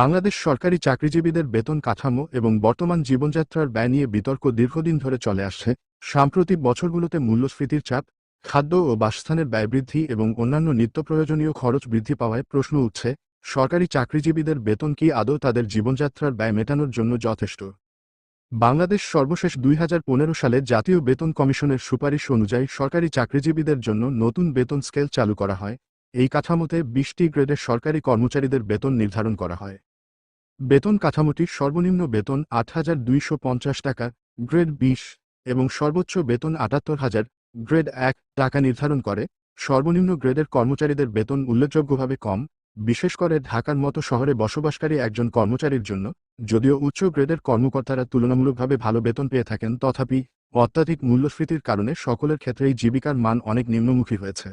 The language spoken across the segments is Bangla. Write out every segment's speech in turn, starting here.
বাংলাদেশ সরকারি চাকরিজীবীদের বেতন কাঠামো এবং বর্তমান জীবনযাত্রার ব্যয় নিয়ে বিতর্ক দীর্ঘদিন ধরে চলে আসছে। সাম্প্রতিক বছরগুলোতে মূল্যস্ফীতির চাপ, খাদ্য ও বাসস্থানের ব্যয় বৃদ্ধি এবং অন্যান্য নিত্য প্রয়োজনীয় খরচ বৃদ্ধি পাওয়ায় প্রশ্ন উঠছে, সরকারি চাকরিজীবীদের বেতন কি আদৌ তাদের জীবনযাত্রার ব্যয় মেটানোর জন্য যথেষ্ট? বাংলাদেশ সর্বশেষ দুই হাজার পনেরো সালে জাতীয় বেতন কমিশনের সুপারিশ অনুযায়ী সরকারি চাকরিজীবীদের জন্য নতুন বেতন স্কেল চালু করা হয়। এই কাঠামোতে বিশটি গ্রেডের সরকারি কর্মচারীদের বেতন নির্ধারণ করা হয়। বেতন কাঠামোটি সর্বনিম্ন বেতন আট হাজার দুইশো পঞ্চাশ টাকা, গ্রেড বিশ, এবং সর্বোচ্চ বেতন আটাত্তর হাজার, গ্রেড এক টাকা নির্ধারণ করে। সর্বনিম্ন গ্রেডের কর্মচারীদের বেতন উল্লেখযোগ্যভাবে কম, বিশেষ করে ঢাকার মতো শহরে বসবাসকারী একজন কর্মচারীর জন্য। যদিও উচ্চ গ্রেডের কর্মকর্তারা তুলনামূলকভাবে ভালো বেতন পেয়ে থাকেন, তথাপি অত্যাধিক মূল্যস্ফীতির কারণে সকলের ক্ষেত্রেই জীবিকার মান অনেক নিম্নমুখী হয়েছে।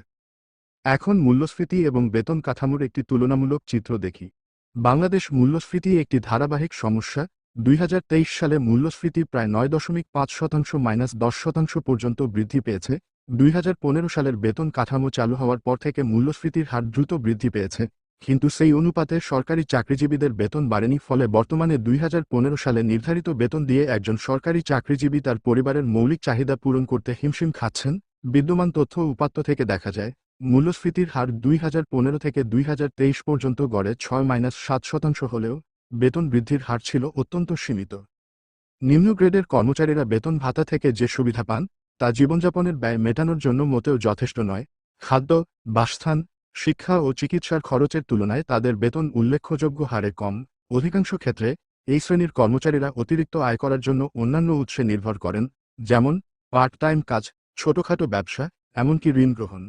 এখন মূল্যস্ফীতি এবং বেতন কাঠামোর একটি তুলনামূলক চিত্র দেখি। বাংলাদেশ মূল্যস্ফীতি একটি ধারাবাহিক সমস্যা। দুই হাজার তেইশ সালে মূল্যস্ফীতি প্রায় নয় দশমিক পাঁচ শতাংশ মাইনাস দশ শতাংশ পর্যন্ত বৃদ্ধি পেয়েছে। দুই হাজার পনেরো সালের বেতন কাঠামো চালু হওয়ার পর থেকে মূল্যস্ফীতির হার দ্রুত বৃদ্ধি পেয়েছে। কিন্তু সেই অনুপাতে সরকারি চাকরিজীবীদের বেতন বাড়েনি, ফলে বর্তমানে দুই হাজার পনেরো সালে নির্ধারিত বেতন দিয়ে একজন সরকারি চাকরিজীবী তার পরিবারের মৌলিক চাহিদা পূরণ করতে হিমশিম খাচ্ছেন। বিদ্যমান তথ্য উপাত্ত থেকে দেখা যায়। মূল্যস্ফীতির হার দুই হাজার পনেরো থেকে দুই হাজার তেইশ পর্যন্ত গড়ে ছয় মাইনাস সাত শতাংশ হলেও বেতন বৃদ্ধির হার ছিল অত্যন্ত সীমিত। নিম্ন গ্রেডের কর্মচারীরা বেতন ভাতা থেকে যে সুবিধা পান, তা জীবনযাপনের ব্যয় মেটানোর জন্য মোটেও যথেষ্ট নয়। খাদ্য, বাসস্থান, শিক্ষা ও চিকিৎসার খরচের তুলনায় তাদের বেতন উল্লেখযোগ্য হারে কম। অধিকাংশ ক্ষেত্রে এই শ্রেণির কর্মচারীরা অতিরিক্ত আয় করার জন্য অন্যান্য উৎসে নির্ভর করেন, যেমন পার্ট টাইম কাজ, ছোটখাটো ব্যবসা, এমনকি ঋণ গ্রহণ।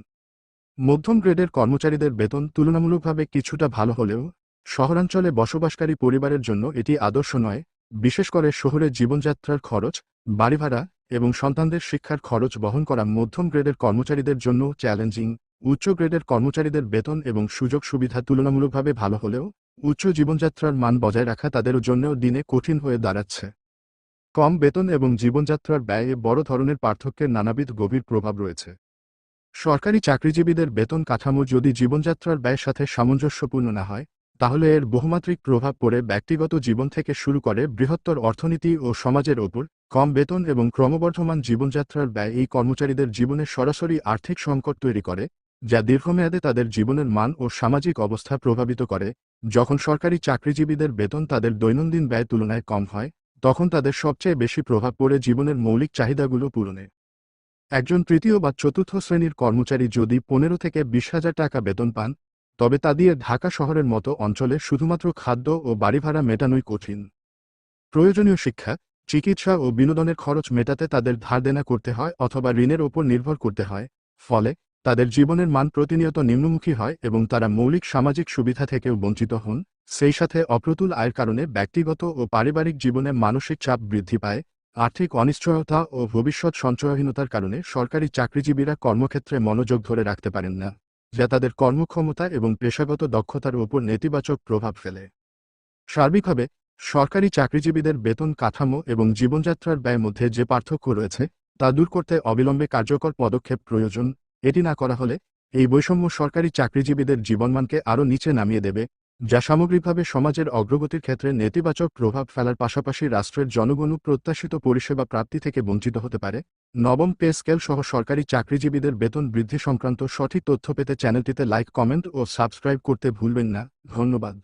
মধ্যম গ্রেডের কর্মচারীদের বেতন তুলনামূলকভাবে কিছুটা ভালো হলেও, শহরাঞ্চলে বসবাসকারী পরিবারের জন্য এটি আদর্শ নয়, বিশেষ করে শহরে জীবনযাত্রার খরচ, বাড়ি ভাড়া এবং সন্তানদের শিক্ষার খরচ বহন করা মধ্যম গ্রেডের কর্মচারীদের জন্য চ্যালেঞ্জিং। উচ্চ গ্রেডের কর্মচারীদের বেতন এবং সুযোগ সুবিধা তুলনামূলকভাবে ভালো হলেও, উচ্চ জীবনযাত্রার মান বজায় রাখা তাদের জন্যও দিনে কঠিন হয়ে দাঁড়াচ্ছে। কম বেতন এবং জীবনযাত্রার ব্যয়ে বড় ধরনের পার্থক্যের নানাবিধ গভীর প্রভাব রয়েছে। সরকারি চাকরিজীবীদের বেতন কাঠামো যদি জীবনযাত্রার ব্যয়ের সাথে সামঞ্জস্যপূর্ণ না হয়, তাহলে এর বহুমাত্রিক প্রভাব পড়ে ব্যক্তিগত জীবন থেকে শুরু করে বৃহত্তর অর্থনীতি ও সমাজের ওপর। কম বেতন এবং ক্রমবর্ধমান জীবনযাত্রার ব্যয় এই কর্মচারীদের জীবনে সরাসরি আর্থিক সংকট তৈরি করে, যা দীর্ঘমেয়াদে তাদের জীবনের মান ও সামাজিক অবস্থা প্রভাবিত করে। যখন সরকারি চাকরিজীবীদের বেতন তাদের দৈনন্দিন ব্যয় তুলনায় কম হয়, তখন তাদের সবচেয়ে বেশি প্রভাব পড়ে জীবনের মৌলিক চাহিদাগুলো পূরণে। একজন তৃতীয় বা চতুর্থ শ্রেণির কর্মচারী যদি পনেরো থেকে বিশ হাজার টাকা বেতন পান, তবে তা দিয়ে ঢাকা শহরের মতো অঞ্চলে শুধুমাত্র খাদ্য ও বাড়ি ভাড়া মেটানোই কঠিন। প্রয়োজনীয় শিক্ষা, চিকিৎসা ও বিনোদনের খরচ মেটাতে তাদের ধার দেনা করতে হয় অথবা ঋণের ওপর নির্ভর করতে হয়, ফলে তাদের জীবনের মান প্রতিনিয়ত নিম্নমুখী হয় এবং তারা মৌলিক সামাজিক সুবিধা থেকেও বঞ্চিত হন, সেই সাথে অপ্রতুল আয়ের কারণে ব্যক্তিগত ও পারিবারিক জীবনে মানসিক চাপ বৃদ্ধি পায় আর্থিক অনিশ্চয়তা ও ভবিষ্যৎ সঞ্চয়হীনতার কারণে সরকারি চাকরিজীবীরা কর্মক্ষেত্রে মনোযোগ ধরে রাখতে পারেন না, যা তাদের কর্মক্ষমতা এবং পেশাগত দক্ষতার উপর নেতিবাচক প্রভাব ফেলে। সার্বিকভাবে, সরকারি চাকরিজীবীদের বেতন কাঠামো এবং জীবনযাত্রার ব্যয় মধ্যে যে পার্থক্য রয়েছে, তা দূর করতে অবিলম্বে কার্যকর পদক্ষেপ প্রয়োজন। এটি না করা হলে, এই বৈষম্য সরকারি চাকরিজীবীদের জীবনমানকে আরও নিচে নামিয়ে দেবে। যা সামগ্রিকভাবে সমাজের অগ্রগতির ক্ষেত্রে নেতিবাচক প্রভাব ফেলার পাশাপাশি রাষ্ট্রের জনগণ প্রত্যাশিত পরিষেবা প্রাপ্তি থেকে বঞ্চিত হতে পারে। নবম পে স্কেল সহ সরকারি চাকরিজীবীদের বেতন বৃদ্ধি সংক্রান্ত সঠিক তথ্য পেতে চ্যানেলটিতে লাইক, কমেন্ট ও সাবস্ক্রাইব করতে ভুলবেন না। ধন্যবাদ।